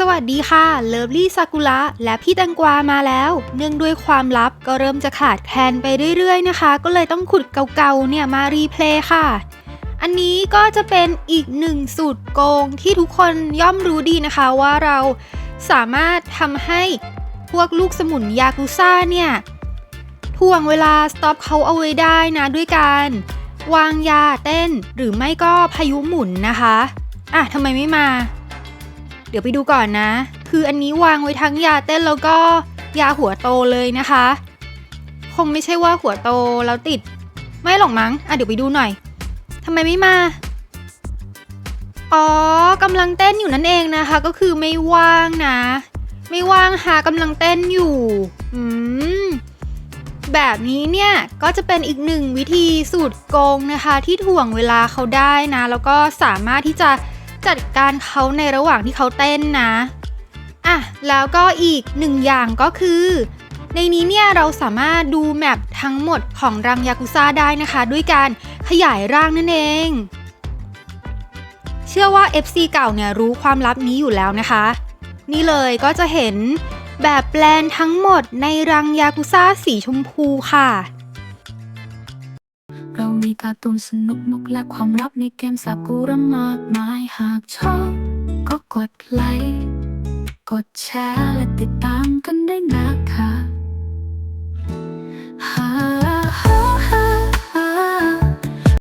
สวัสดีค่ะ เลิฟลี่ซากุระและพี่แตังกวามาแล้ว เนื่องด้วยความลับก็เริ่มจะขาดแคลนไปเรื่อยๆนะคะ ก็เลยต้องขุดเก่าๆเนี่ยมารีเพลย์ค่ะ อันนี้ก็จะเป็นอีกหนึ่งสูตรโกงที่ทุกคนย่อมรู้ดีนะคะว่าเราสามารถทำให้พวกลูกสมุนยากุซ่าเนี่ยถ่วงเวลาสต็อปเขาเอาไว้ได้นะด้วยการวางยาเต้นหรือไม่ก็พายุหมุนนะคะ อะทำไมไม่มา เดี๋ยวไปดูก่อนนะ คืออันนี้วางไว้ทั้งยาเต้นแล้วก็ยาหัวโตเลยนะคะ คงไม่ใช่ว่าหัวโตแล้วติด ไม่หรอกมั้ง อะเดี๋ยวไปดูหน่อยทำไมไม่มา อ๋อกำลังเต้นอยู่นั่นเองนะคะ ก็คือไม่ว่างนะ ไม่ว่างหากำลังเต้นอยู่ อืมแบบนี้เนี่ยก็จะเป็นอีกหนึ่งวิธีสูตรโกงนะคะ ที่ถ่วงเวลาเขาได้นะ แล้วก็สามารถที่จะ จัดการเขาในระหว่างที่เขาเต้นนะอะแล้วก็อีกหนึ่งอย่างก็คือ ในนี้เนี่ยเราสามารถดูแมปทั้งหมดของรังยากุซ่าได้นะคะ ด้วยการขยายร่างนั่นเอง เชื่อว่า FC เก่าเนี่ยรู้ความลับนี้อยู่แล้วนะคะ นี่เลยก็จะเห็นแบบแปลนทั้งหมดในรังยากุซ่าสีชมพูค่ะ มีการ์ตูนสนุกนุกและความลับในเกมสากุระมากมายหากชอบ ก็กดไลค์ กดแชร์และติดตามกันได้